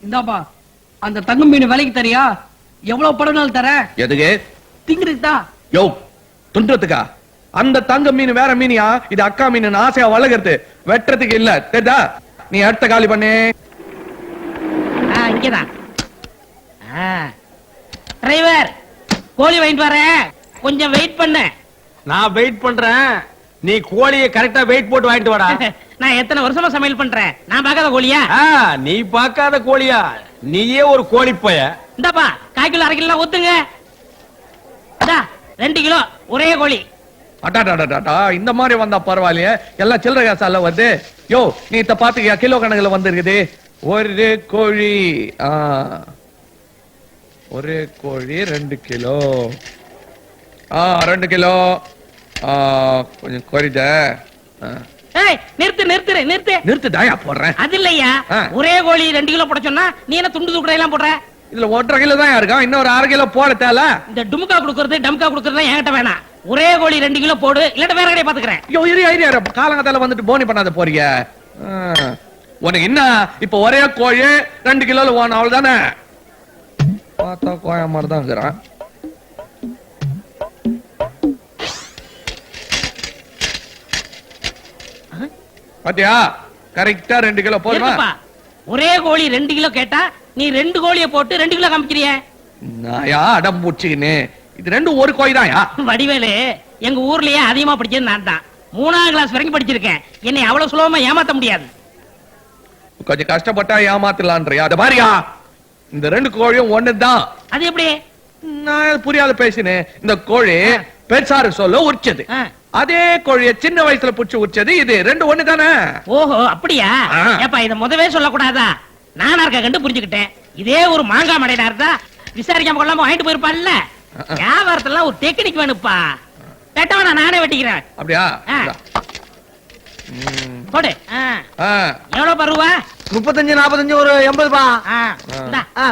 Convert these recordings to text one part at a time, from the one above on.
இந்தாப்பா அந்த தங்க மீன் விலைக்கு தரியா? எவ்வளவு படம்னாலும் தர? எதுக்கு? திங்கிறதுக்கு? தான் யோ துன்றதுக்கா அந்த தங்க மீன் வேற மீனியா? இது அக்கா மீன் ஆசையா வளர்க்கறது. வெட்டுறதுக்கு இல்ல தெரிதா? நீ அடுத்த காலி பண்ணு. ஆ இங்கதான். டிரைவர் கோழி வாங்கிட்டு வரேன் கொஞ்சம் வெயிட் பண்ண. நான் வெயிட் பண்றேன். நீ கோழியை கரெக்டா வெயிட் போட்டு வாங்கிட்டு வாடா. நான் எத்தனை வருஷமா சமையல் பண்றேன்? நான் பார்க்காத கோழியா? ஆ, நீ பார்க்காத கோழியா. நீயே ஒரு கோழி போய இந்தாப்பா கால் கிலோ அரை கிலோ ஊத்துங்க. இந்தா ரெண்டு கிலோ ஒரே கோழி. அடாடாடாடா இந்த மாதிரி வந்தா பரவாயில்லையே. எல்லாம் சில்லறை காசால வருது. யோ நீ இத பாத்துக்கியா? கிலோ கணக்குல வந்திருக்குது. ஒரு கோழி ஆ. ஒரு கோழி ரெண்டு கிலோ. ஆ ரெண்டு கிலோ. ஆ கொஞ்சம் குறைஞ்ச நிறுத்து நிறுத்து நிறுத்து. நிறுத்து தாயா போடுறேன். அது இல்லையா. ஒரே கோழி ரெண்டு கிலோ போட சொன்னா நீ என்ன துண்டு துக்குடை எல்லாம் போடுற? இதுல ஒன்றரை கிலோ தான் இருக்கான் இன்னொரு அரை கிலோ போட தேல இந்த டுமுக்கா கொடுக்கறது டம்கா கொடுக்கறது என்கிட்ட வேணாம். ஒரே கோழி ரெண்டு கிலோ போடு இல்லாட்ட வேற கடையை பாத்துக்கிறேன். ஐயோ இரு ஐடியா காலங்கத்தால வந்துட்டு போனி பண்ணாத போறீங்க. உனக்கு என்ன? இப்ப ஒரே கோழி ரெண்டு கிலோல ஓன அவ்வளவுதானே பார்த்தா கோயா மாதிரி தான் இருக்கிறான். பாத்தியா? கரெக்டா ரெண்டு கிலோ போதுமா? ஒரே கோழி ரெண்டு கிலோ கேட்டா நீ ரெண்டு கோழியை போட்டு ரெண்டு கிலோ காமிக்கிறிய? நாயா? அடம் பூச்சிக்கின்னு இது ரெண்டும் ஒரு கோழி தான்யா? வடிவேலு எங்க ஊர்லயே அதிகமா படிச்சது நான் தான். மூணாம் கிளாஸ் வரைக்கும் படிச்சிருக்கேன். என்னை அவ்வளவு சுலபமா ஏமாத்த முடியாது. கொஞ்சம் கஷ்டப்பட்டா ஏமாத்தலான்றியா? அத பாரியா. இந்த ரெண்டு கோழியும் ஒண்ணுதான். அது எப்படி? நான் புரியாத பேசினேன். இந்த கோழி பெருசாரு சொல்ல உரிச்சது. அதே கோழிய சின்ன வயசுல புடிச்சு உரிச்சது இது. ரெண்டு ஒண்ணு தானே? ஓஹோ அப்படியா. ஏப்பா இத முதவே சொல்லக்கூடாதா? நானா இருக்க கண்டு புரிஞ்சுக்கிட்டேன். இதே ஒரு மாங்காய் மடையினா இருந்தா விசாரிக்காம கொள்ளாம வாங்கிட்டு போயிருப்பான்ல? வியாபாரத்துல ஒரு டெக்னிக் வேணுப்பா. வெட்டவனா நானே வெட்டிக்கிறேன். அப்படியா. போடு. எவ்வளவு பருவா முப்பத்தஞ்சு நாற்பத்தஞ்சு ஒரு எண்பது பா.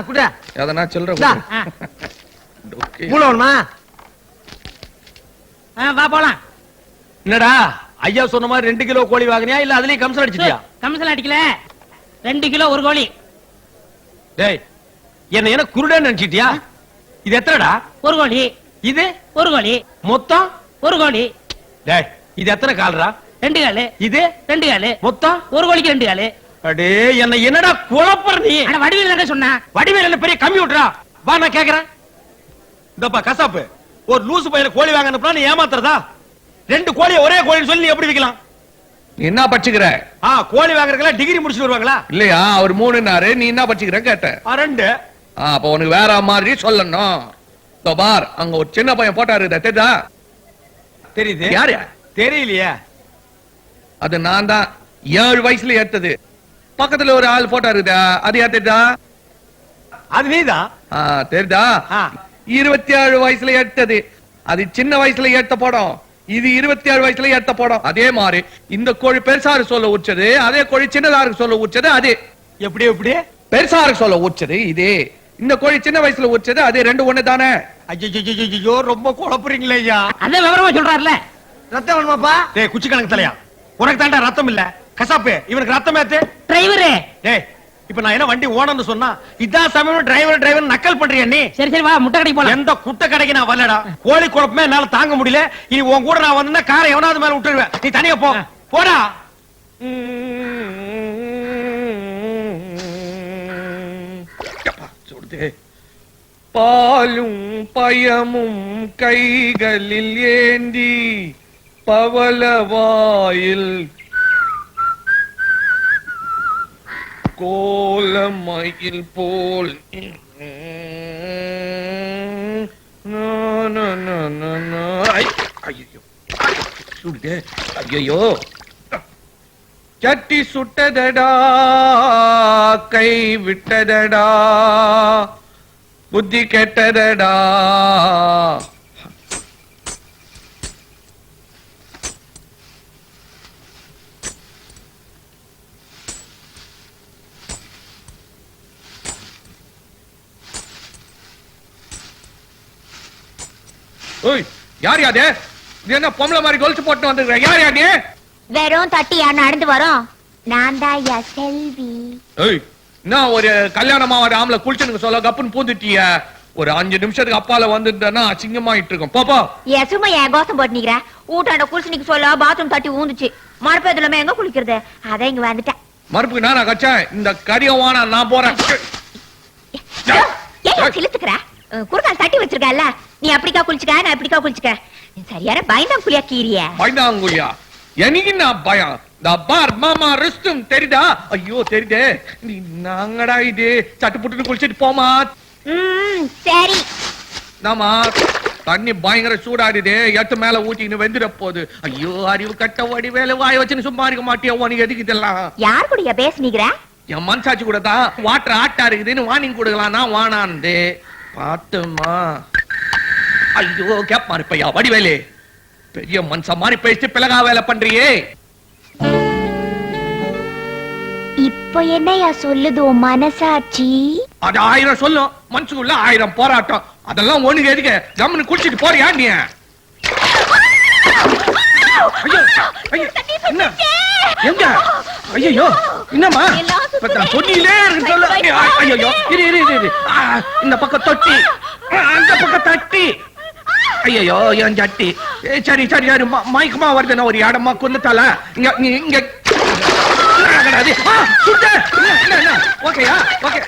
குட்டா எதனா வேணுமா? ஆ, வா போலாம். என்னடா ஐயா சொன்ன மாதிரி ரெண்டு கிலோ கோழி வாங்கினியா இல்ல அதுலயும் கம்சன் அடிச்சிட்டியா? கமிஷன் அடிக்கல. ரெண்டு கிலோ ஒரு கோழி. டேய் என்ன என்ன குருடன்னு நினைச்சிட்டியா? இது எத்தனைடா? ஒரு கோழி. இது? ஒரு கோழி. மொத்தம்? ஒரு கோழி. டேய் இது எத்தனை கால்ரா? ரெண்டு காலு. இது? ரெண்டு காலு. மொத்தம்? ஒரு கோழிக்கு ரெண்டு காலு. அடே என்ன என்னடா குழப்பற நீ? ஆனா வடிவில் என்ன சொன்னா? வடிவேல் என்ன பெரிய கம்ப்யூட்டரா? வா நான் கேக்குறேன். இந்தப்பா கசாப்பு. ஒரு லூசு பையனை கோழி வாங்க அனுப்புனா நீ ஏமாத்துறதா? ரெண்டு கோழியை ஒரே கோழின்னு சொல்லி நீ எப்படி விக்கலாம் என்ன படிச்சுக்கிற ஆ கோழி வாங்குறதுல டிகிரி முடிச்சுட்டு வருவாங்களா? இல்லையா? அவர் மூணுனாரு நீ என்ன படிச்சுக்கிற கேட்ட ரெண்டு. அப்ப உனக்கு வேற மாதிரி சொல்லணும். பார் அங்க ஒரு சின்ன பையன் போட்டாரு தெரியுதா? தெரியுது. யாரு? தெரியலையே. அது நான் தான். ஏழு வயசுல எடுத்தது பக்கத்துல ஒரு ஆள் போட்டோ இருக்குதா அது தெரியுதா? அது நீதான் ஆ, தெரியுதா. இருபத்தி ஏழு வயசுல எடுத்தது அது சின்ன வயசுல எடுத்த படம். இது இருபத்தி ஏழு வயசுல எடுத்த படம். அதே மாதிரி இந்த கோழி பெருசாரு சொல்ல உச்சது அதே கோழி சின்னதாருக்கு சொல்ல உச்சது அதே. எப்படி எப்படி? பெருசாருக்கு சொல்ல உச்சது இதே. இந்த கோழி சின்ன வயசுல உச்சது அதே ரெண்டு ஒண்ணு தானே. ஐயோ ரொம்ப குழப்புறீங்களே ஐயா. அதான் விவரமா சொல்றாருல. ரத்தம் வேணுமாப்பா? டேய் குச்சி கணக்கு தலையா? உனக்கு தாண்டா ரத்தம் இல்ல. கசாப்பு இவனுக்கு ரத்தம் ஏத்து. டிரைவரு டேய் இப்ப நான் என்ன வண்டி ஓனர்னு சொன்னா இதான் சமயம் டிரைவர் டிரைவர் நக்கல் பண்றியா நீ? சரி சரி வா முட்டை கடைக்கு போலாம். எந்த குட்டை கடைக்கு நான் வரலடா. கோழி குழப்பமே என்னால தாங்க முடியல. இனி உன் கூட நான் வந்தா காரை எவனாவது மேல விட்டுருவேன். நீ தனியா போ. போடா. பாலும் பயமும் கைகளில் ஏந்தி பவளவாயில் கோலமயில் போல். நா, நா, சுடுதே. ஐயையோ. சட்டி சுட்டதடா கை விட்டதடா புத்தி கெட்டதடா. ஓய் யார் யாரு? இது என்ன பொம்பளை மாதிரி கொலுசு போட்டு வந்துருக்க யார் யாரு வெறும் தட்டியா நடந்து வரோம்? நான் தான் ஐயா செல்வி. ஏய் என்ன ஒரு கல்யாணமா ஒரு ஆம்பளை குளிச்சுன்னு சொல்ல கப்புன்னு பூந்துட்டிய? ஒரு அஞ்சு நிமிஷத்துக்கு அப்பால வந்துட்டேன்னா அசிங்கமாயிட்டு இருக்கும் போ, போ. ஏன் சும்மா ஏன் கோசம் போட்டு நிக்கிற ஊட்டாண்ட குளிச்சுனிக்கு சொல்ல பாத்ரூம் தட்டி ஊந்துச்சு. இல்லாம எங்க குளிக்கிறது? அதான் இங்க வந்துட்டேன். மறுப்புக்கு நான் கச்சேன்? இந்த கரியவான நான் போறேன். ஏன் குறுக்கால் தட்டி வச்சிருக்கல நீ அப்படிக்கா குளிச்சுக்க நான் இப்படிக்கா குளிச்சுக்க. சரியான பயந்தம் புளியா கீரிய. பயந்தாங்குழியா? எனக்கு நான் பயம்? இந்த பார் மாமா ரெஸ்டும் தெரியுதா ஐயோ தெரியுதே நீ நாங்கடா இது? சட்டு புட்டுன்னு குளிச்சிட்டு போமா? சரி. நாமா தண்ணி பயங்கர சூடாடுதே எட்டு மேல ஊத்தின்னு வெந்துட போகுது. ஐயோ அறிவு கட்ட வடி வேலை வாய வச்சுன்னு சும்மா இருக்க மாட்டியா? உனக்கு எதுக்கு இதெல்லாம்? யார் கூடயா பேசுனீங்கிற என் மனசாட்சி கூட தான் வாட்டர் ஆட்டா இருக்குதுன்னு வார்னிங் கொடுக்கலாம்னா வானாந்து பாத்துமா ஐயோ கேப் மாறிப்பையா வடிவேலு. பெரிய மனுஷ மாதிரி பேசிட்டு பிளகா வேலை பண்றியே. இப்போ என்னையா சொல்லுது உன் மனசாட்சி? அது ஆயிரம் சொல்லும். மனசுக்குள்ள ஆயிரம் போராட்டம். அதெல்லாம் ஒண்ணுக்கு எதுக்கு? கம்முன்னு குடிச்சிட்டு போறியா நீ? ஐயோ, ஐயோ, என்ன? எங்க? ஐயோ என்னம்மா? சொன்னிலே இருக்கு சொல்ல. ஐயோ, இரு இரு இரு இந்த பக்கம் தொட்டி. அந்த பக்கம் தட்டி. ஐயோ என் சட்டி சரி சரி சரி. மயக்கமா வருது நான் ஒரு இடமா கொண்டுட்டால. இங்க இங்க? ஓகேயா? ஓகே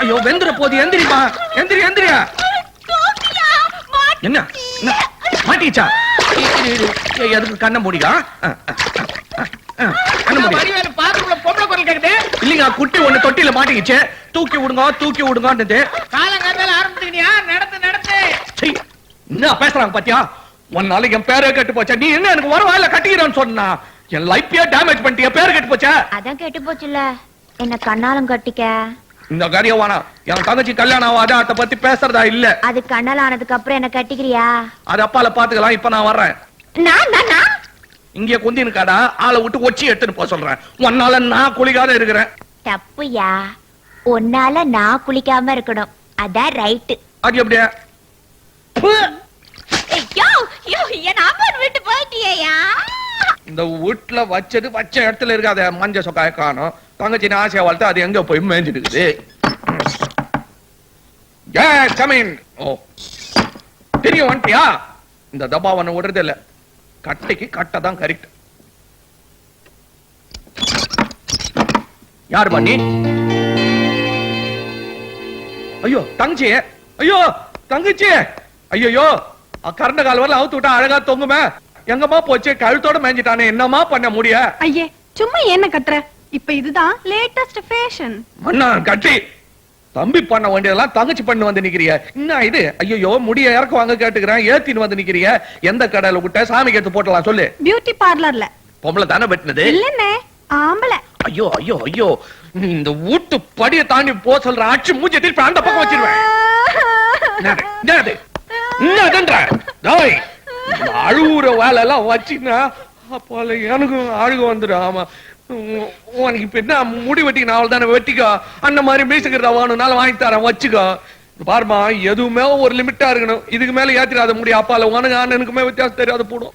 ஐயோ வெந்துற போது எந்திரிமா எந்திரி எந்திரியா என்ன? மாட்டிச்சா எதுக்கு கண்ண மூடிக்கா? இல்லைங்க குட்டி ஒண்ணு தொட்டில மாட்டிக்கிச்சு. தூக்கி விடுங்க தூக்கி விடுங்கன்றது காலங்காத்தால ஆரம்பிச்சுக்கிட்டியா நடத்து நடத்து. என்ன பேசுறாங்க பாத்தியா? ஒரு நாளைக்கு என் பேரே கெட்டு போச்சா. நீ என்ன எனக்கு வர வாயில கட்டிக்கிறேன்னு சொன்னா? என் லைஃபையே டேமேஜ் பண்ணிட்டிய? பேர் கெட்டு போச்சா? அதான் கெட்டு போச்சுல என்ன கண்ணாலம் கட்டிக்க? இந்த காரியம் வேணாம் என் தங்கச்சி கல்யாணம் ஆகாத அதை பத்தி பேசுறதா இல்ல. அது கண்ணால ஆனதுக்கு அப்புறம் என்ன கட்டிக்கிறியா? அது அப்பால பாத்துக்கலாம் இப்ப நான் வர்றேன். நான்? இங்க குந்தி ஆளை விட்டு ஒச்சி எடுத்துன்னு போக சொல்றேன். உன்னால நான் குளிக்காத இருக்கிறேன். தப்புயா உன்னால நான் குளிக்காம இருக்கணும். அதான் ரைட்டு அது எப்படியா? விட்டு போயிட்டியா இந்த வீட்டுல வச்சது வச்ச இடத்துல இருக்காத மஞ்ச சொக்காய காணும். தங்கச்சி ஆசையா வளர்த்து அது எங்க போய் மேய்ஞ்சிட்டு இருக்குது கமின் ஓ. தெரியும் வந்துட்டியா? இந்த தபாவனை விடுறது இல்ல. கட்டைக்கு கட்டை தான் கரெக்ட் யார் பண்ணி? ஐயோ தங்கச்சி. ஐயோ தங்கச்சி. ஐயோ கரண்ட கால் வரல அவுத்து விட்டா அழகா தொங்குமே. எங்கம்மா போச்சு? கழுத்தோட மேஞ்சிட்டானே என்னம்மா பண்ண முடிய? ஐயே சும்மா என்ன கத்துற இப்ப இதுதான் லேட்டஸ்ட் ஃபேஷன் மண்ணா கட்டி. தம்பி பண்ண வேண்டியதெல்லாம் தங்கச்சி பண்ணு வந்து நிக்கிறிய? என்ன இது? ஐயோ முடிய இறக்கு வாங்க கேட்டுக்கிறேன் ஏத்தின்னு வந்து நிக்கிறிய? எந்த கடையில விட்ட சாமிக்கு எடுத்து போட்டலாம் சொல்லு. பியூட்டி பார்லர்ல பொம்பளை தானே வெட்டினது? இல்லன்னே ஆம்பளை. ஐயோ ஐயோ ஐயோ. நீ இந்த வீட்டு படிய தாண்டி போ சொல்ற ஆட்சி மூஞ்சி திருப்பி அந்த பக்கம் வச்சிருவேன். என்னது? என்னது? என்னதுன்ற? டேய், அழுவுற வேலை எல்லாம் வச்சுன்னா அப்போல எனக்கும் அழுக வந்துடும். ஆமா. உனக்கு இப்ப என்ன? முடி வெட்டிக்கணும் அவள் தானே வெட்டிக்கோ? அந்த மாதிரி மீசுக்கிறதா வேணும்னால வாங்கி தரேன் வச்சுக்கோ. பாரும்மா எதுவுமே ஒரு லிமிட்டா இருக்கணும். இதுக்கு மேல ஏத்திராத முடியும் அப்பால. உனக்கு அண்ணனுக்குமே வித்தியாசம் தெரியாத போடும்.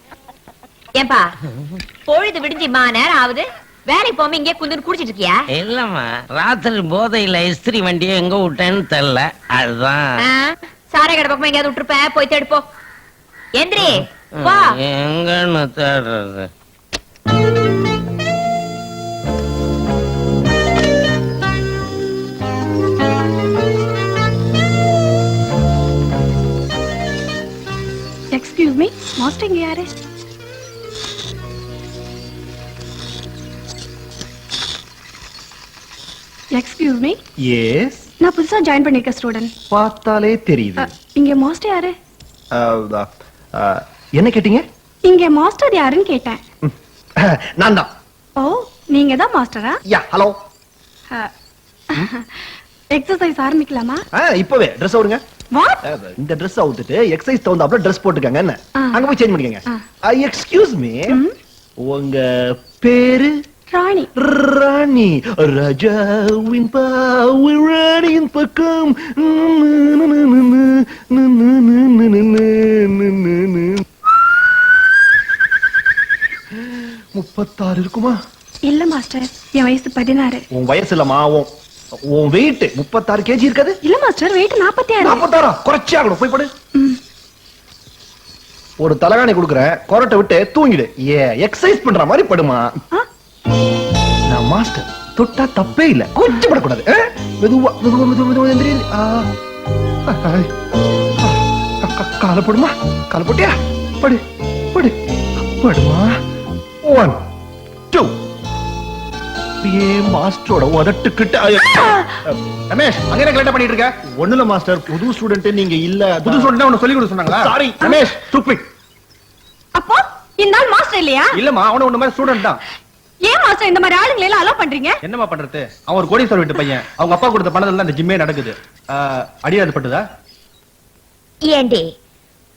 ஏன்பா பொழுது விடிஞ்சு மா நேரம் ஆகுது. வேலைக்கு போகாம இங்கே குந்து குடிச்சிட்டு இருக்கியா? இல்லம்மா ராத்திரி போதையில இஸ்திரி வண்டியை எங்க விட்டேன்னு தெரியல. அதுதான். சாரை கடை பக்கமா எங்கேயாவது விட்டுருப்ப போய் தேடுப்போ. எந்திரி வா. எங்கன்னு தேடுறது? எக்ஸ்கியூஸ் மீ மாஸ்டர் இங்க யாரு எக்ஸ்கியூஸ் மீ எஸ் நான் புதுசா ஜாயின் பண்ணிருக்க ஸ்டூடெண்ட் பார்த்தாலே தெரியுது. இங்க மாஸ்டர் யாரு? என்ன கேட்டீங்க? இங்க மாஸ்டர் யாருன்னு கேட்டேன். நான் தான். ஓ நீங்க தான் மாஸ்டரா யா ஹலோ. எக்ஸசைஸ் ஆரம்பிக்கலாமா? இப்பவே. ட்ரெஸ் அஹ், இந்த ட்ரெஸ் அவுத்துட்டு எக்ஸசைஸ் தகுந்தாப்புல ட்ரெஸ் போட்டுக்கங்க என்ன. அங்க போய் சேஞ்ச் பண்ணிக்கங்க. Excuse me. உங்க பேரு? ராணி. ராணி. ராஜாவின் பாவை ராணியின் பக்கம். முப்பத்தாறு இருக்குமா? இல்ல மாஸ்டர். என் வயசு பதினாறு. உன் வயசு இல்லம்மா உன் உன் வெயிட் முப்பத்தாறு கேஜி இருக்காது. இல்ல மாஸ்டர் வெயிட் நாற்பத்தி ஆறு நாற்பத்தாறா குறைச்சி ஆகணும் போய் படு. ஒரு தலகாணி கொடுக்குறேன் கொரட்டை விட்டு தூங்கிடு. ஏ எக்ஸசைஸ் பண்ற மாதிரி படுமா? நான் மாஸ்டர் தொட்டா தப்பே இல்ல. கொஞ்சம் படக்கூடாது? மெதுவா மெதுவா மெதுவா மெதுவா எந்திரி காலை போடுமா? காலை போட்டியா? படு படு. படுமா? One A மாஸ்டரோட உதட்டுக்கிட்ட. ரமேஷ் அங்க என்ன கரெக்டா பண்ணிட்டு இருக்க? ஒண்ணுல மாஸ்டர். புது ஸ்டூடெண்ட் நீங்க இல்ல. புது உனக்கு சொல்லி கொடுக்க சொன்னாங்களா? சாரி ரமேஷ் stupid அப்போ இந்த ஆள் மாஸ்டர் இல்லையா? இல்லம்மா அவன உன்ன மாதிரி ஸ்டூடெண்ட் தான். ஏன் மாஸ்டர் இந்த மாதிரி ஆளுங்களை எல்லாம் அலோ பண்றீங்க? என்னம்மா பண்றது? அவன் ஒரு கோடீஸ்வரர் வீட்டு பையன். அவங்க அப்பா கொடுத்த பணத்துல தான் இந்த ஜிம்மே நடக்குது. ஆஹ், அடியாவது பட்டுதா? ஏண்டி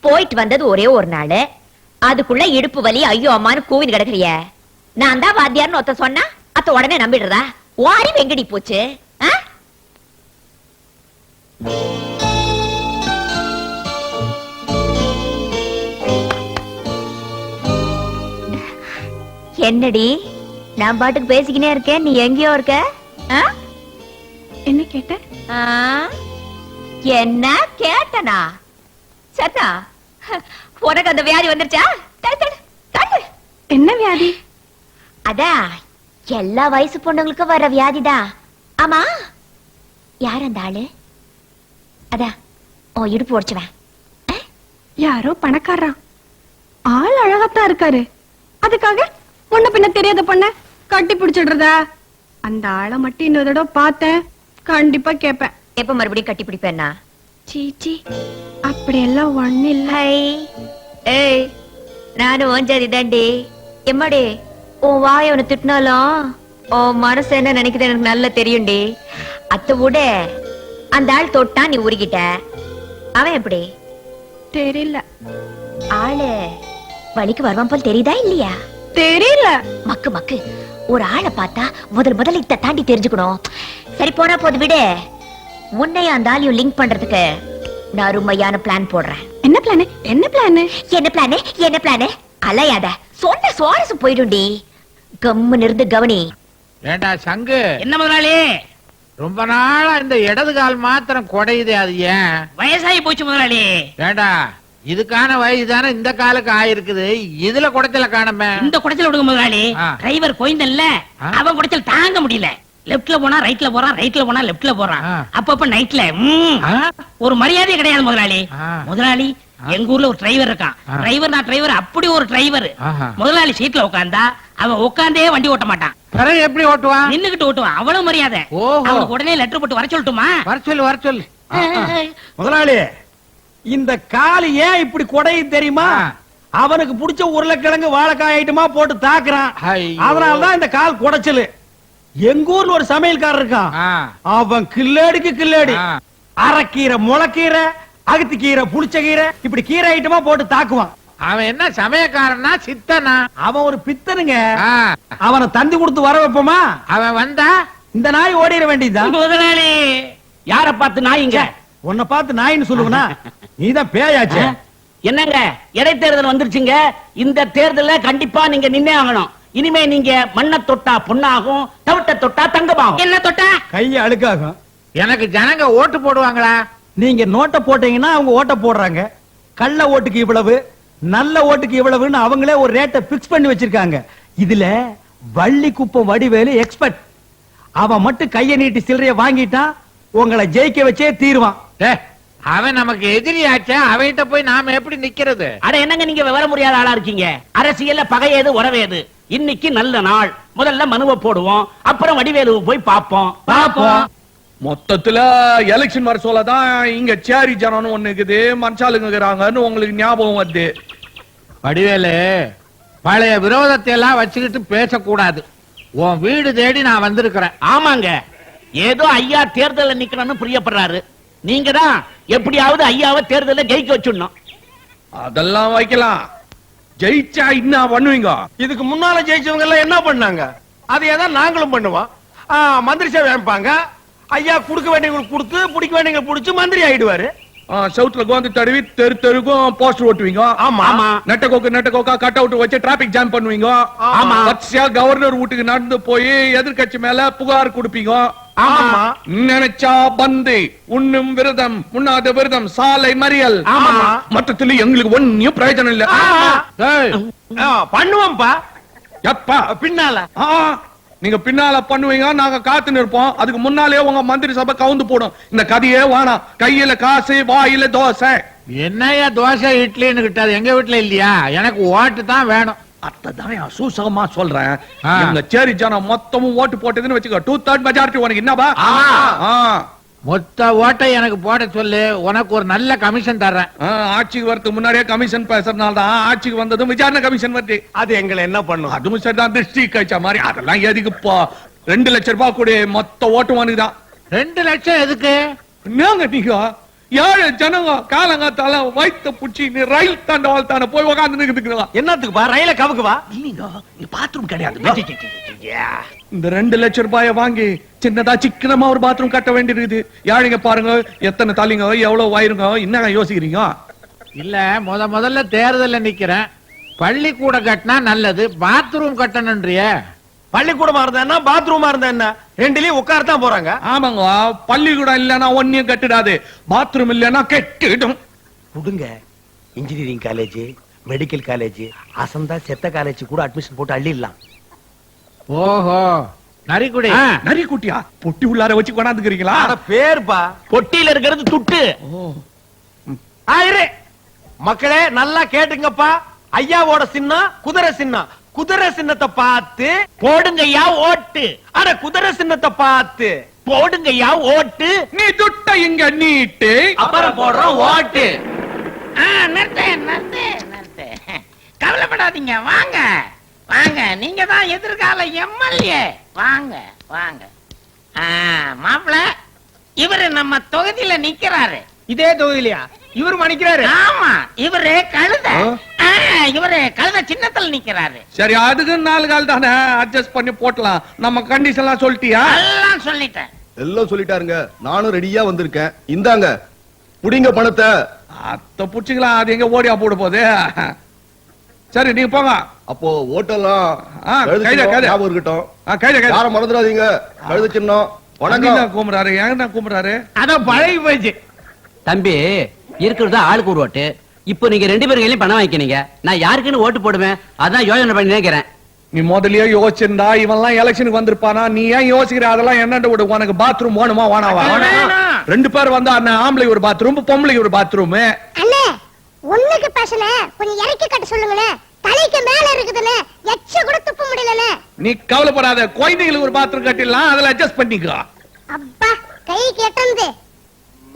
போயிட்டு வந்தது ஒரே ஒரு நாள். அதுக்குள்ள இடுப்பு வலி ஐயோ அம்மான்னு கூவின் கிடக்குறிய நான் தான் வாத்தியார்னு ஒருத்த சொன்னா அத்த உடனே நம்பிடுறதா? வாரி வெங்கடி போச்சு? என்னடி? நான் பாட்டுக்கு பேசிக்கினே இருக்கேன். நீ எங்கேயோ இருக்க? என்ன கேட்ட? என்ன கேட்டனா? சத்தா உனக்கு அந்த வியாதி வந்துருச்சா. என்ன வியாதி? அதான் எல்லா வயசு பொண்ணுங்களுக்கும் வர வியாதிதான் ஆமா? யார் அந்த ஆளு? அதான் ஓ இடுப்பு உடைச்சுவன் யாரோ பணக்காரன் ஆள் அழகாத்தான் இருக்காரு. அதுக்காக முன்ன பின்ன தெரியாத பொண்ண கட்டி பிடிச்சிடுறதா? அந்த ஆளை மட்டும் இன்னொரு தடவை பார்த்தேன். கண்டிப்பா கேப்பேன் எப்ப மறுபடியும் கட்டி பிடிப்பேன்னா? சீச்சி அப்படியெல்லாம் ஒண்ணு இல்ல. ஏய் நானும் ஓஞ்சாதி தாண்டி. எம்மாடி? உன் வாய் அவனை திட்டினாலும் உன் மனசு என்ன நினைக்குது எனக்கு நல்லா தெரியும்டி. அத்தை விட அந்த ஆள் தொட்டா நீ உருகிட்ட. அவன் எப்படி? தெரியல. ஆளு வழிக்கு வருவான் போல் தெரியுதா இல்லையா? தெரியல. மக்கு மக்கு. ஒரு ஆளை பார்த்தா முதல் முதல்ல இத தாண்டி தெரிஞ்சுக்கணும். சரி போனா போது விடு. உன்னையும் அந்த ஆளையும் லிங்க் பண்றதுக்கு நான் அருமையான பிளான் போடுறேன். என்ன பிளானு என்ன பிளானு என்ன பிளானு என்ன பிளானு அலையாத. சொன்ன சுவாரசம் போயிடும்டி. கம்முன்னு இருந்து கவனி. ஏண்டா சங்கு? என்ன முதலாளி? ரொம்ப நாளா இந்த இடது கால் மாத்திரம் குடையுதே அது ஏன்? வயசாகி போச்சு முதலாளி. ஏண்டா இதுக்கான வயசு தானே இந்த காலுக்கு ஆயிருக்குது. இதுல குடைச்சல காணமே. இந்த குடைச்சல் விடுங்க முதலாளி. ஆ. டிரைவர் கோயந்தல்ல. ஆ. அவன் குடைச்சல் தாங்க முடியல. லெப்ட்ல போனா ரைட்ல போறான் ரைட்ல போனா லெப்ட்ல போறான். ஆ. அப்பப்ப நைட்ல ஆ? ஒரு மரியாதை கிடையாது முதலாளி. ஆ. முதலாளி எங்க ஊர்ல ஒரு டிரைவர் இருக்கான். டிரைவர் நான் டிரைவர் அப்படி ஒரு டிரைவர். முதலாளி சீட்ல உட்கார்ந்தா அவன் உட்கார்ந்தே வண்டி ஓட்ட மாட்டான். பிறகு எப்படி ஓட்டுவான்? நின்னுகிட்டு ஓட்டுவான். அவ்வளவு மரியாதை. அவனுக்கு உடனே லெட்டர் போட்டு வர சொல்லட்டுமா? வர சொல்லு வர சொல்லு. முதலாளி இந்த கால் ஏன் இப்படி குடையும் தெரியுமா. அவனுக்கு பிடிச்ச உருளைக்கிழங்கு வாழைக்காய் ஐட்டமா போட்டு தாக்குறான். அதனாலதான் இந்த கால் குடைச்சலு. எங்க ஊர்ல ஒரு சமையல்காரர் இருக்கான். அவன் கில்லேடிக்கு கில்லேடி. அரைக்கீரை முளைக்கீரை அகத்தி கீரை புளிச்ச கீரை இப்படி கீரை ஐட்டமா போட்டு தாக்குவான். அவன் என்ன சமயக்காரனா சித்தனா? அவன் ஒரு பித்தனுங்க. அவனை தந்தி கொடுத்து வர வைப்போமா? அவன் வந்தா? இந்த நாய் ஓடிட வேண்டியதுதான். முதலாளி! யார பார்த்து நாயிங்க? உன்னை பார்த்து நாயின்னு சொல்லுவனா? நீதான் பேயாச்சே. என்னங்க இடைத்தேர்தல் வந்துருச்சுங்க. இந்த தேர்தல்ல கண்டிப்பா நீங்க நின்னே ஆகணும். இனிமே நீங்க மண்ணை தொட்டா பொண்ணாகும் தவிட்ட தொட்டா தங்கமாகும். என்ன தொட்டா? கைய அழுக்காகும். எனக்கு ஜனங்க ஓட்டு போடுவாங்களா? நீங்க நோட்டை போட்டீங்கன்னா அவங்க ஓட்ட போடுறாங்க. கள்ள ஓட்டுக்கு இவ்வளவு நல்ல ஓட்டுக்கு இவ்வளவுன்னு அவங்களே ஒரு ரேட்டை பிக்ஸ் பண்ணி வச்சிருக்காங்க. இதுல வள்ளி குப்பம் வடிவேலு எக்ஸ்பர்ட் அவன் மட்டும் கைய நீட்டி சில்லறைய வாங்கிட்டா உங்களை ஜெயிக்க வச்சே தீருவான். அவன் நமக்கு எதிரியாச்சே அவன்கிட்ட போய் நாம எப்படி நிக்கிறது? அட என்னங்க நீங்க விவர முடியாத ஆளா இருக்கீங்க? அரசியல்ல பகையேது உறவேது. இன்னைக்கு நல்ல நாள். முதல்ல மனுவை போடுவோம் அப்புறம் வடிவேலுவை போய் பார்ப்போம். பாப்போம் மொத்தத்துல எலெக்ஷன் வர சொல்லதான் இங்க சேரி ஜனம்னு ஒண்ணு இருக்குது. மனுஷாளுங்க இருக்கிறாங்கன்னு உங்களுக்கு ஞாபகம் வருது. வடிவேலு பழைய விரோதத்தை எல்லாம் வச்சுக்கிட்டு பேசக்கூடாது. உன் வீடு தேடி நான் வந்திருக்கிறேன். ஆமாங்க. ஏதோ ஐயா தேர்தல்ல நிக்கணும்னு பிரியப்படுறாரு. நீங்க தான் எப்படியாவது ஐயாவை தேர்தல்ல ஜெயிக்க வச்சிடணும். அதெல்லாம் வைக்கலாம். ஜெயிச்சா என்ன பண்ணுவீங்க? இதுக்கு முன்னால ஜெயிச்சவங்க எல்லாம் என்ன பண்ணாங்க? அதையே தான் நாங்களும் பண்ணுவோம். மந்திரி சேவை அமைப்பாங்க. ஐயா கொடுக்க வேண்டியவங்களுக்கு கொடுத்து பிடிக்க வேண்டியவங்களுக்கு பிடிச்சு மந்திரி ஆயிடுவாரு. செவுத்துல கோந்து தடவி தெரு தெருக்கும் போஸ்டர் ஓட்டுவீங்க. ஆமா. ஆமா. நெட்ட கோக்கு நெட்ட கோக்கா கட் அவுட் வச்சு டிராபிக் ஜாம் பண்ணுவீங்க. ஆமா. வரிசையா கவர்னர் வீட்டுக்கு நடந்து போய் எதிர்க்கட்சி மேல புகார் கொடுப்பீங்க. ஆமா. நினைச்சா பந்து உண்ணும் விரதம் உண்ணாத விரதம் சாலை மறியல். ஆமா. மொத்தத்துல எங்களுக்கு ஒன்னும் பிரயோஜனம் இல்ல. பண்ணுவோம்ப்பா. எப்பா. பின்னால. நீங்க பின்னால பண்ணுவீங்க நாங்க காத்து நிற்போம். அதுக்கு முன்னாலே உங்க மந்திரி சபை கவுந்து போடும். இந்த கதையே வேணாம் கையில காசு வாயில தோசை. என்னய்யா தோசை இட்லின்னு கிட்டாது எங்க வீட்டுல இல்லையா? எனக்கு ஓட்டு தான் வேணும். அதான் சூசகமா சொல்றேன். எங்க சேரி ஜனம் மொத்தமும் ஓட்டு போட்டதுன்னு வச்சுக்கோ. டூ தேர்ட் மெஜாரிட்டி உனக்கு என்னப்பா? ஆ. மொத்த ஓட்டை எனக்கு போட சொல்லு. உனக்கு ஒரு நல்ல கமிஷன் தர்றேன். ஆட்சிக்கு வரதுக்கு முன்னாடியே கமிஷன் பேசுறதுனால தான் ஆட்சிக்கு வந்ததும் விசாரணை கமிஷன் வருது. அது எங்களை என்ன பண்ணும்? அதுவும் சரிதான். திருஷ்டி கழிச்ச மாதிரி அதெல்லாம் எதுக்குப்பா? ரெண்டு லட்சம் ரூபாய் கூட. மொத்த ஓட்டு உனக்கு தான் ரெண்டு லட்சம் எதுக்கு? என்னங்க நீங்க? ஏழு ஜனங்க காலங்காத்தால வயித்த புடிச்சு நீ ரயில் தாண்டவாள் தானே போய் உக்காந்து நிக்குதுங்களா என்னத்துக்குப்பா ரயில கவுக்குவா இல்லீங்க இங்க பாத்ரூம் கிடையாது. இந்த ரெண்டு லட்சம் ரூபாய வாங்கி சின்னதா சிக்கனமா ஒரு பாத்ரூம் கட்ட வேண்டியிருக்குது. யாழிங்க பாருங்க எத்தனை தலைங்க எவ்வளவு வயிறுங்க என்னங்க யோசிக்கிறீங்க? இல்ல முத முதல்ல தேர்தல்ல நிக்கிறேன். பள்ளிக்கூட கட்டினா நல்லது பாத்ரூம் கட்டணும்ன்றிய. பள்ளிக்கூடமா இருந்தா என்ன? பாத்ரூமா இருந்தா என்ன? ரெண்டுலயும் உட்காரத்தான் போறாங்க. ஆமாங்க பள்ளிக்கூடம் இல்லைன்னா ஒன்னியும் கட்டிடாது. பாத்ரூம் இல்லைன்னா கெட்டிடும். கொடுங்க. இன்ஜினியரிங் காலேஜ் மெடிக்கல் காலேஜ் அசந்தா செத்த காலேஜ் கூட அட்மிஷன் போட்டு அள்ளிடலாம். ஓஹோ. நரிக்குடி. நரி குட்டியா பொட்டி உள்ளார வச்சு கொண்டாந்துக்கிறீங்களா? அட பேர்ப்பா பொட்டியில இருக்கிறது துட்டு. ஆயிரு. மக்களே நல்லா கேட்டுங்கப்பா. ஐயாவோட சின்னம் குதிரை சின்னம். குதிரை சின்னத்தை பார்த்து போடுங்கய்யா ஓட்டு. அட குதிரை சின்னத்தை பார்த்து போடுங்கய்யா ஓட்டு. நீ துட்ட இங்க நீட்டு. அப்புறம் போடுறோம் ஓட்டு. நிறுத்து, நிறுத்து, நிறுத்து. கவலைப்படாதீங்க வாங்க. வாங்க நீங்க தான் எதிர்கால எம்எல்ஏ. வாங்க வாங்க. ஆ, மாப்பிள இவரு நம்ம தொகுதியில நிக்கிறாரு. இதே தொகுதியிலையா? இவரு மணிக்கிறாரு. ஆமா இவரு கழுத. ஆ, இவரு கழுத சின்னத்துல நிக்கிறாரு. சரி அதுக்கு நாலு கால் தானே? அட்ஜஸ்ட் பண்ணி போட்டலாம். நம்ம கண்டிஷன் எல்லாம் சொல்லிட்டியா? எல்லாம் சொல்லிட்டேன். எல்லாம் சொல்லிட்டாருங்க. நானும் ரெடியா வந்திருக்கேன். இந்தாங்க புடிங்க பணத்தை. அத்த புடிச்சுக்கலாம் அது எங்க ஓடியா போட போகுது? சரி நீங்க போங்க. அப்போ ஓட்டெல்லாம் இருக்கட்டும். யாரும் மறந்துடாதீங்க. கழுத சின்னம். வணக்கம். கூப்பிடுறாரு ஏன் கூப்பிடுறாரு? அதான் பழகி போயிடுச்சு தம்பி இருக்கிறது ஆளுக்கு ஒரு ஓட்டு. இப்போ நீங்க ரெண்டு பேரும் கையிலயும் பணம் வாங்கிக்கிறீங்க. நான் யாருக்குன்னு ஓட்டு போடுவேன்? அதான் யோசனை பண்ணி நினைக்கிறேன் நீ முதல்லயே யோசிச்சிருந்தா இவன்லாம் எலெக்ஷனுக்கு வந்திருப்பானா? நீ ஏன் யோசிக்கிற? அதெல்லாம் என்னண்டு விடு. உனக்கு பாத்ரூம் வேணுமா வேணாவா? வேணும். ரெண்டு பேர் வந்தா ஆம்பளை ஒரு பாத்ரூம் பொம்பளைக்கு ஒரு பாத்ரூம் அண்ணே ஒண்ணுக்கு பேசல. கொஞ்சம் இறக்கி கட்ட சொல்லுங்களேன் தலைக்கு மேல இருக்குதுன்னு எச்ச கூட துப்ப முடியலண்ணே. நீ கவலைப்படாத. குழந்தைகளுக்கு ஒரு பாத்ரூம் கட்டிடலாம். அதுல அட்ஜஸ்ட் பண்ணிக்கோ. அப்பா கைக்கு எட்டந்து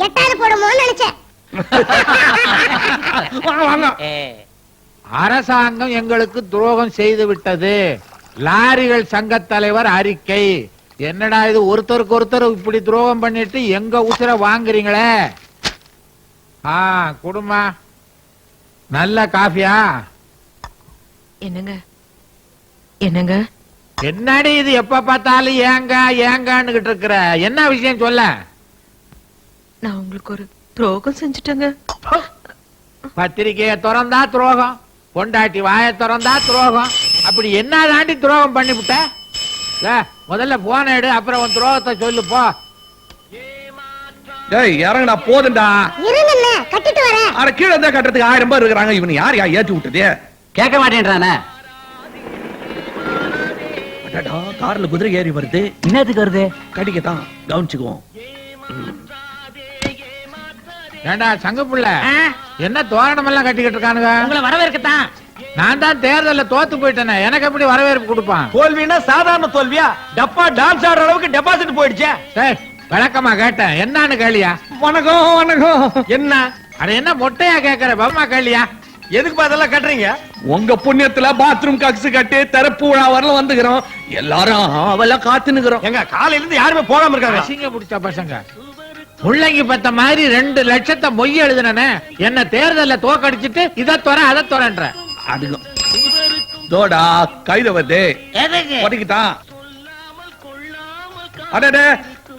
எட்டாவது போடுமோன்னு நினைச்சேன். வாங்க வாங்க ஏ, அரசாங்கம் எங்களுக்கு துரோகம் செய்து விட்டது. லாரிகள் சங்க தலைவர் அறிக்கை. என்னடா இது ஒருத்தருக்கு ஒருத்தர் இப்படி துரோகம் பண்ணிட்டு எங்க உசுர வாங்குறீங்களே? ஆ குடுமா. நல்ல காஃபியா? என்னங்க? என்னங்க? என்னடி இது எப்ப பார்த்தாலும் ஏங்க ஏங்கன்னுகிட்டு இருக்கிற? என்ன விஷயம் சொல்ல? நான் உங்களுக்கு ஒரு துரோகம் செஞ்சுட்டேங்க. பத்திரிக்கைய திறந்தா துரோகம் பொண்டாட்டி வாயை திறந்தா துரோகம். அப்படி என்ன தாண்டி துரோகம் பண்ணிவிட்ட? லே, முதல்ல போன எடு அப்புறம் உன் துரோகத்தை சொல்லு போ. டேய் இறங்குடா போதுண்டா இருங்கண்ணே கட்டிட்டு வரேன். அட கீழே இருந்தா கட்டுறதுக்கு ஆயிரம் பேர் இருக்கிறாங்க இவன் யார் யா ஏத்தி விட்டது? கேட்க மாட்டேன்றானே. அடடா, கார்ல குதிரை ஏறி வருது. என்னத்துக்கு வருது? கடிக்கத்தான் கவனிச்சுக்குவோம். ஏண்டா சங்கப்புள்ள ஆ, என்ன தோரணம் எல்லாம் கட்டிக்கிட்டு இருக்கானுங்க? உங்களை வரவேற்கத்தான். நான் தான் தேர்தல்ல தோத்து போயிட்டேனே. எனக்கு எப்படி வரவேற்பு கொடுப்பான்? தோல்வினா சாதாரண தோல்வியா? டப்பா டான்ஸ் ஆடுற அளவுக்கு டெபாசிட் போயிடுச்சே. டேய், விளக்கமா கேட்டேன். என்னன்னு கேளியா? வணக்கம் வணக்கம். என்ன? அட என்ன மொட்டையா கேக்குற? பம்மா கேளியா? எதுக்கு அதெல்லாம் கட்டுறீங்க? உங்க புண்ணியத்துல பாத்ரூம் கக்ஸ் கட்டி திறப்பு விழா வரல வந்துக்கிறோம். எல்லாரும் அவெல்லாம் காத்து நிக்கிறோம் எங்க காலையில இருந்து யாருமே போகாம இருக்காங்க. அசிங்க பிடிச்ச பசங்க. முள்ளங்கி பத்த மாதிரி ரெண்டு லட்சத்தை மொய் எழுதுனே என்ன தேர்தல்ல தோக்கடிச்சிட்டு இதை துற அதை துறன்ற. அதுக்கும் தோடா கைத வருது எதுக்கு? உடைக்கிட்டான் அடடே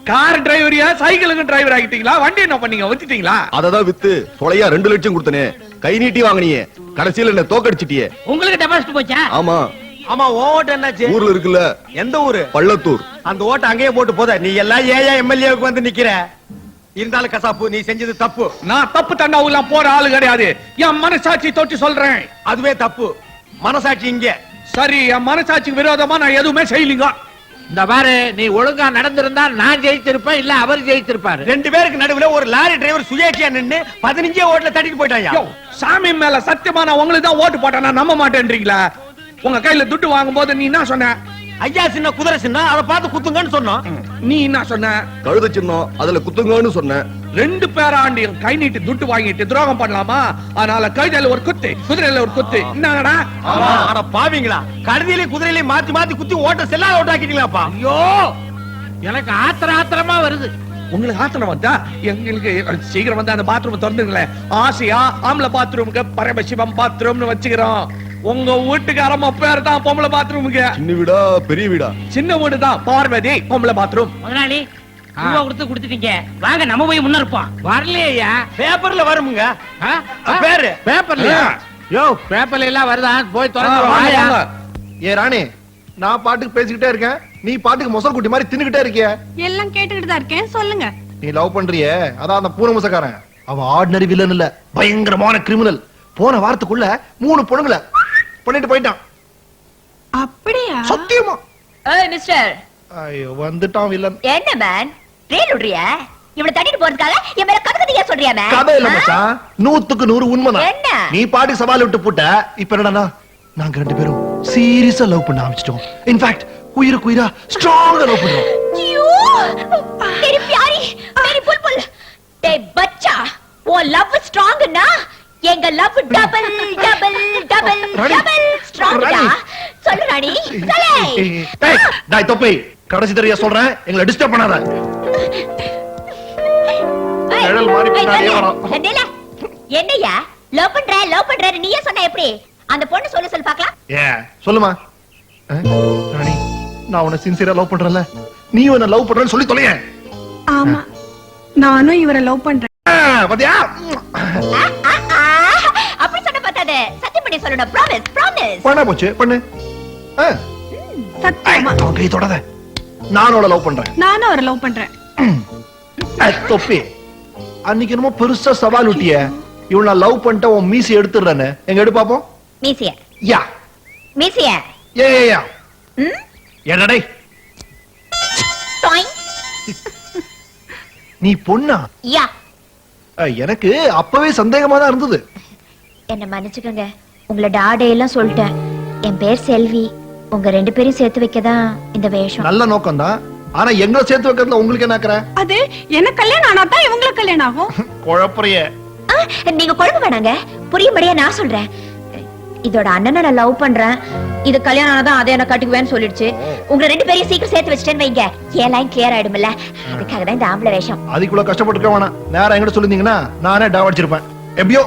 கார் டிரைவரியா சைக்கிளுக்கு டிரைவர் ஆகிட்டீங்களா? வண்டி என்ன பண்ணீங்க? வச்சுட்டீங்களா? அததான் வித்து. தொலையா ரெண்டு லட்சம் கொடுத்தனே. கை நீட்டி வாங்கினியே. கடைசியில என்ன தோக்கடிச்சிட்டியே. உங்களுக்கு டெபாசிட் போச்சா? ஆமா. ஆமா ஓட்டு என்னாச்சு? ஊர்ல இருக்குல்ல. எந்த ஊரு? பள்ளத்தூர். அந்த ஓட்டை அங்கேயே போட்டு போத. நீ எல்லாம் ஏயா எம்எல்ஏவுக்கு வந்து நிக்கிற? இருந்தாலும் கசாப்பு நீ செஞ்சது தப்பு. நான் தப்பு தண்டாவுலாம் போற ஆளு கிடையாது. என் மனசாட்சி தொட்டு சொல்றேன். அதுவே தப்பு. மனசாட்சி இங்க. சரி என் மனசாட்சிக்கு விரோதமா நான் எதுவுமே செய்யலீங்க. இந்த பாரு நீ ஒழுங்கா நடந்திருந்தா நான் ஜெயிச்சிருப்பேன் இல்ல அவர் ஜெயிச்சிருப்பாரு ரெண்டு பேருக்கு நடுவுல ஒரு லாரி டிரைவர் சுயேட்சியா நின்னு பதினஞ்சே ஓட்டுல தட்டிட்டு போயிட்டாயா? யோ, சாமி மேல சத்தியமா நான் உங்களுக்கு தான் ஓட்டு போட்டேன் நான் நம்ப மாட்டேன்றீங்களா. உங்க கையில துட்டு வாங்கும் போது நீ என்ன சொன்ன? ஐயா சின்ன குதிரை சின்ன அதை பார்த்து குத்துங்கன்னு சொன்னோம். நீ என்ன சொன்ன? கழுத சின்னம் அதுல குத்துங்கன்னு சொன்னேன். ரெண்டு பேராண்டி கை நீட்டி துட்டு வாங்கிட்டு துரோகம் பண்ணலாமா? அதனால கழுதையில ஒரு குத்து குதிரையில ஒரு குத்து. என்னடா ஆமா, அட பாவீங்களா கழுதியிலே குதிரையிலே மாத்தி மாத்தி குத்தி ஓட்ட செல்லாத ஓட்டாக்கிட்டீங்களாப்பா ஐயோ! எனக்கு ஆத்திர ஆத்திரமா வருது. உங்களுக்கு ஆத்திரம் வந்தா எங்களுக்கு சீக்கிரம் வந்து அந்த பாத்ரூம் திறந்துங்களேன் ஆசையா ஆம்பளை பாத்ரூமுக்கு பரமசிவம் பாத்ரூம்னு வச்சுக்கிறோம். உங்க வீட்டுக்காரம்மா பேர் தான் பொம்பளை பாத்ரூமுக்கு சின்ன வீடா பெரிய வீடா? சின்ன வீடு தான் பார்வதி பொம்பளை பாத்ரூம் முதலாளி ரூபா கொடுத்து கொடுத்துட்டீங்க. வாங்க நம்ம போய் முன்ன இருப்போம். வரலையா பேப்பர்ல வருமுங்க. பேரு. பேப்பர்லயா யோ பேப்பர்ல எல்லாம் வருதா? போய் திறந்து. ஏ ராணி நான் பாட்டுக்கு பேசிக்கிட்டே இருக்கேன். நீ பாட்டுக்கு மொசல் குட்டி மாதிரி தின்னுகிட்டே இருக்கிய. எல்லாம் கேட்டுக்கிட்டு தான் இருக்கேன். சொல்லுங்க. நீ லவ் பண்றியே. அதான் அந்த பூன முசக்காரன். அவன் ஆர்டினரி வில்லன் இல்ல. பயங்கரமான கிரிமினல் போன வாரத்துக்குள்ள மூணு பொண்ணுங்கள பண்ணிட்டு போயிட்டான். அப்படியா? சத்தியமா. ஏய் மிஸ்டர் ஐயோ வந்துட்டான் வில்லன். என்ன மேன் ரீல் விடுறிய இவனை தட்டிட்டு போறதுக்காக என் மேல கதை சொல்றியா மேன் கதை இல்ல மச்சான். நூத்துக்கு நூறு உண்மைதான். என்ன? நீ பாட்டி சவால் விட்டு போட்ட இப்ப என்னடா? நாங்க ரெண்டு பேரும் சீரியஸா லவ் பண்ண ஆரம்பிச்சிட்டோம். இன்ஃபேக்ட் உயிருக்கு உயிரா ஸ்ட்ராங்கா லவ் பண்றோம். ஐயோ! மேரி பியாரி மேரி புல்புல். டேய் பச்சா உன் லவ் ஸ்ட்ராங்னா எங்க love double double double. Double ஸ்ட்ராங்டா Rani. சொல்லு ராணி. சொல்லு. ஏய் டாய் தொப்பை. கடைசி தடவையா சொல்றேன். எங்களை டிஸ்டர்ப் பண்ணாத. நிழல் மாதிரி பின்னாடியே. வரும். என்னய்யா? லவ் பண்ற லவ் பண்ற நீயே சொன்ன எப்படி? அந்த பொண்ணு சொல்லு சொல்லு பார்க்கலாம். ஏ சொல்லுமா. ராணி நான் உன்னை சின்சியரா லவ் பண்றேன்ல. நீ என்ன லவ் பண்றேன்னு சொல்லி தொலையேன். ஆமா. நானும் இவரை லவ் பண்றேன். பாத்தியா. அப்படி சொன்ன பார்த்தாது. சத்தியம் பண்ணி சொல்லணும். ப்ராமிஸ் ப்ராமிஸ் பண்ண போச்சு பண்ணு. சத்தியமா? அவன் கை தொடாத. நானும் அவளை லவ் பண்றேன். நானும் அவரை லவ் பண்றேன். தொப்பி. அன்னைக்கு என்னமோ பெருசா சவால் விட்டிய இவள் நான் லவ் பண்ணிட்ட உன் மீசி எடுத்துடுறேன்னு. எங்க எடு பாப்போம் மீசிய. யா. மீசிய. ஏ ஏ, யா. என்னடே நீ பொண்ணா? யா. எனக்கு அப்பவே சந்தேகமா தான் இருந்தது. என்ன மன்னிச்சுக்கோங்க. உங்களை டாடே எல்லாம் சொல்லிட்டேன். என் பேர் செல்வி. உங்க ரெண்டு பேரையும் சேர்த்து வைக்கதான் இந்த வேஷம். நல்ல நோக்கம் தான் ஆனா எங்களை சேர்த்து வைக்கிறதுல உங்களுக்கு என்ன ஆக்குற அது எனக்கு கல்யாணம் ஆனா தான் இவங்களுக்கு கல்யாணம் ஆகும். குழப்பறிய. நீங்க குழம்பு வேணாங்க. புரியும்படியா நான் சொல்றேன். இதோட அண்ணனை நான் லவ் பண்றேன். இது கல்யாணம் ஆனதான் அதை என்ன கட்டிக்குவேன்னு சொல்லிடுச்சு. உங்களை ரெண்டு பேரையும் சீக்கிரம் சேர்த்து வச்சிட்டேன்னு வைங்க. ஏன் லைன் கிளியர் ஆயிடும்ல அதுக்காக தான் இந்த ஆம்பளை வேஷம். அதுக்குள்ள கஷ்டப்பட்டுருக்க வேணாம் நேரம் எங்கிட்ட சொல்லிருந்தீங்கன்னா நானே டாவடிச்சிருப்பேன் எப்படியோ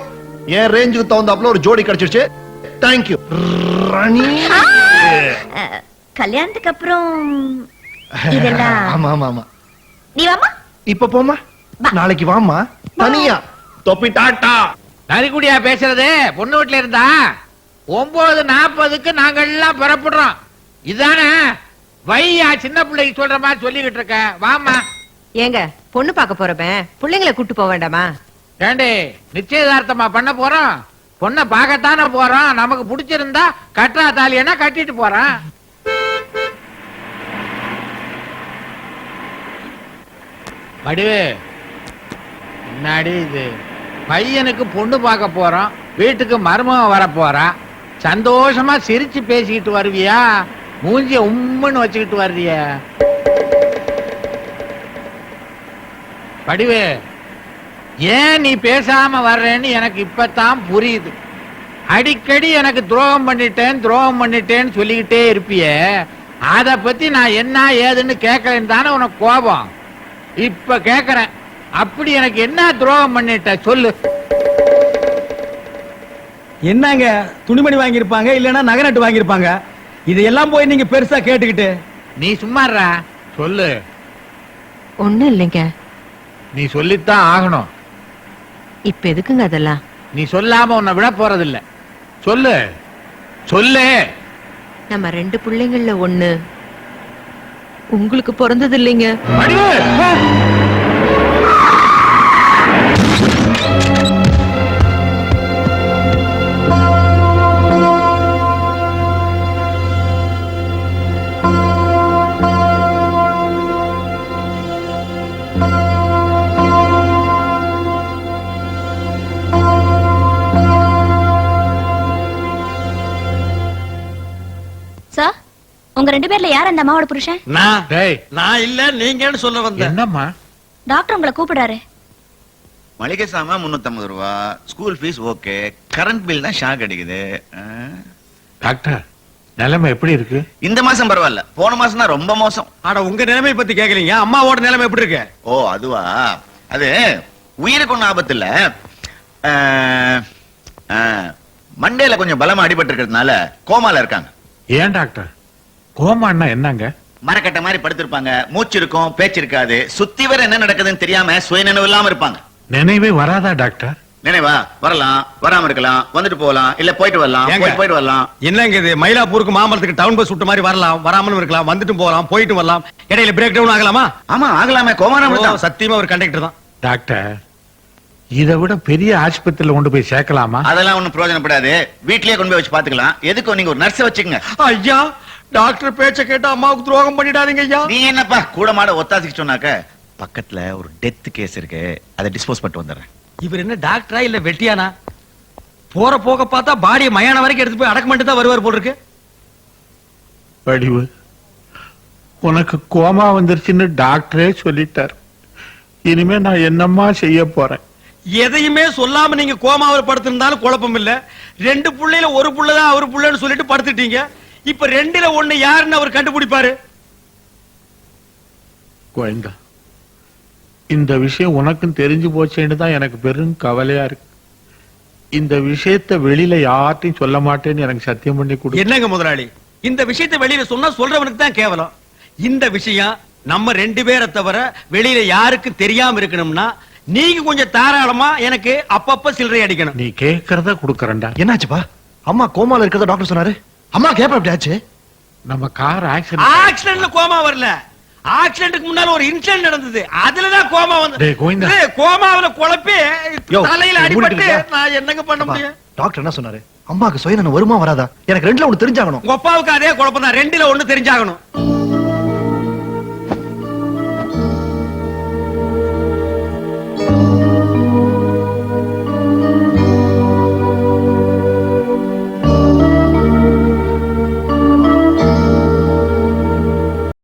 என் ரேஞ்சுக்கு தகுந்தாப்புல ஒரு ஜோடி கிடைச்சிருச்சு. Thank you Rani. கல்யாணத்துக்கு அப்புறம் இதெல்லாம். ஆமா ஆமா ஆமா. நீ வாமா இப்ப போமா நாளைக்கு வாமா தனியா. தொப்பி டாட்டா. நரிக்குடியா பேசுறது? பொண்ணு வீட்டுல இருந்தா? ஒன்பது நாற்பதுக்கு நாங்க எல்லாம் புறப்படுறோம். இதானே? வையா சின்ன பிள்ளைக்கு சொல்ற மாதிரி சொல்லிக்கிட்டு இருக்க. வாமா ஏங்க பொண்ணு பார்க்க போறவன் பிள்ளைங்களை கூட்டு போக வேண்டாமா? ஏண்டி நிச்சயதார்த்தமா பண்ண போறோம்? பொண்ணை பார்க்கத்தானே போறோம்? நமக்கு பிடிச்சிருந்தா கட்டுறா தாலியனா கட்டிட்டு போறோம். வடிவு முன்னாடி இது பையனுக்கு பொண்ணு பார்க்க போறோம் வீட்டுக்கு மருமகன் வர போறா. சந்தோஷமா சிரிச்சு பேசிக்கிட்டு வருவியா? மூஞ்சிய உம்முன்னு வச்சுக்கிட்டு வர்றிய படிவு ஏன் நீ பேசாம வர்றேன்னு எனக்கு இப்பதான் புரியுது. அடிக்கடி எனக்கு துரோகம் பண்ணிட்டேன் துரோகம் பண்ணிட்டேன்னு சொல்லிக்கிட்டே இருப்பியே. அத பத்தி நான் என்ன ஏதுன்னு கேட்கறேன்னு தானே உனக்கு கோபம். இப்ப கேக்குறேன். அப்படி எனக்கு என்ன துரோகம் பண்ணிட்ட? சொல்லு. என்னங்க துணிமணி வாங்கியிருப்பாங்க இல்லைன்னா நகரட்டு வாங்கியிருப்பாங்க? இதையெல்லாம் போய் நீங்க பெருசா கேட்டுக்கிட்டு. நீ சும்மாறா சொல்லு. ஒண்ணும் இல்லைங்க. நீ சொல்லித்தான் ஆகணும். இப்ப எதுக்குங்க அதெல்லாம்? நீ சொல்லாம உன்னை விட போறதில்ல. சொல்லு. சொல்லு. நம்ம ரெண்டு பிள்ளைங்கள்ல ஒண்ணு. உங்களுக்கு பிறந்தது இல்லைங்க. உங்க ரெண்டு பேர்ல யார் அந்த அம்மாவோட புருஷன்? நான் டேய். நான் இல்ல நீங்கன்னு சொல்ல வந்தேன். என்னம்மா? டாக்டர் உங்களை கூப்பிடுறாரு. மளிகை சாமான் முன்னூத்தம்பது ரூபா. School fees okay. Current bill தான் ஷாக் அடிக்குது? டாக்டர் நிலைமை எப்படி இருக்கு? இந்த மாசம் பரவாயில்ல. போன மாசம் தான் ரொம்ப மோசம். ஆட உங்க நிலைமை பத்தி கேக்குறீங்க அம்மாவோட நிலைமை எப்படி இருக்கு? ஓ அதுவா? அது உயிருக்கு ஒன்றும் ஆபத்து இல்ல. மண்டையில கொஞ்சம் பலமா அடிபட்டு இருக்கிறதுனால கோமால இருக்காங்க. ஏன் டாக்டர்? கோமான்னா என்னங்க? மரக்கட்ட மாதிரி படுத்திருப்பாங்க. மூச்சு இருக்கும் பேச்சு இருக்காது. சுத்தி வர என்ன நடக்குதுன்னு தெரியாம சுயநினைவு இல்லாம இருப்பாங்க. நினைவே வராதா டாக்டர்? நினைவா? வரலாம். வராம இருக்கலாம். வந்துட்டு போகலாம். இல்ல போயிட்டு வரலாம். ஏங்க? போயிட்டு வரலாம். என்னங்க இது? மயிலாப்பூருக்கு மாமரத்துக்கு டவுன் பஸ் விட்ட மாதிரி வரலாம். வராமலும் இருக்கலாம். வந்துட்டும் போகலாம். போயிட்டு வரலாம். இடையில பிரேக் டவுன் ஆகலாமா? ஆமா ஆகலாமே. கோமாரம் ஓ, தான் சத்தியமா ஒரு கண்டக்டர் தான். டாக்டர் இதை விட பெரிய ஆஸ்பத்திரியில கொண்டு போய் சேர்க்கலாமா? அதெல்லாம் ஒண்ணும் பிரயோஜனப்படாது. வீட்லயே கொண்டு போய் வச்சு பாத்துக்கலாம் எதுக்கும் நீங்க ஒரு நர்ஸ வச்சுக்கங்க. ஐயா டாக்டர் பேச்ச கேட்டு அம்மாவுக்கு துரோகம் பண்ணிடாதீங்க ஐயா. நீ என்னப்பா கூட மாட ஒத்தாசிக்கு சொன்னாக்க பக்கத்துல ஒரு டெத் கேஸ் இருக்கு அதை டிஸ்போஸ் பண்ணிட்டு வந்துடுறேன். இவர் என்ன டாக்டரா இல்ல வெட்டியானா? போற போக பார்த்தா பாடியை மயான வரைக்கும் எடுத்து போய் அடக்கம் பண்ணிட்டு தான் வருவார் போல இருக்கு. வடிவு உனக்கு கோமா வந்துருச்சுன்னு டாக்டரே சொல்லிட்டார். இனிமே நான் என்னம்மா செய்ய போறேன்? எதையுமே சொல்லாம நீங்க கோமாவில் படுத்திருந்தாலும் குழப்பம் இல்ல. ரெண்டு புள்ளையில ஒரு புள்ளதான் அவர் புள்ளன்னு சொல்லிட்டு படுத்துட்டீங்க. இப்ப ரெண்டுல ஒண்ணு யாருன்னு அவர் கண்டுபிடிப்பாரு? கோயந்தா இந்த விஷயம் உனக்கும் தெரிஞ்சு போச்சேன்னு தான் எனக்கு பெரும் கவலையா இருக்கு. இந்த விஷயத்த வெளியில யார்ட்டையும் சொல்ல மாட்டேன்னு எனக்கு சத்தியம் பண்ணி கொடு. என்னங்க முதலாளி? இந்த விஷயத்தை வெளியில சொன்னா சொல்றவனுக்கு தான் கேவலம். இந்த விஷயம் நம்ம ரெண்டு பேரை தவிர வெளியில யாருக்கும் தெரியாம இருக்கணும்னா நீங்க கொஞ்சம் தாராளமா எனக்கு அப்பப்ப சில்லறை அடிக்கணும். நீ கேக்குறத குடுக்கறேன்டா. என்னாச்சுப்பா? அம்மா கோமால இருக்கிறதா டாக்டர் சொன்னாரு? அம்மா கேப்ப எப்படி ஆச்சு? நம்ம கார் ஆக்சிடென்ட் ஆக்சிடென்ட்ல கோமா வரல. ஆக்சிடென்ட்க்கு முன்னால ஒரு இன்சிடென்ட் நடந்தது. அதுலதான் கோமா வந்து டேய், கோவிந்தா. டேய், கோமாவுல குழப்பி யோ, தலையில அடிபட்டு இருக்கியா? நான் என்னங்க பண்ண முடியும்? டாக்டர் என்ன சொன்னாரு? அம்மாக்கு சுயநலம் வருமா வராதா? எனக்கு ரெண்டுல ஒண்ணு தெரிஞ்சாகணும். உங்க அப்பாவுக்கு அதே குழப்பம் தான் ரெண்டுல ஒண்ணு தெரிஞ்சாகணும்.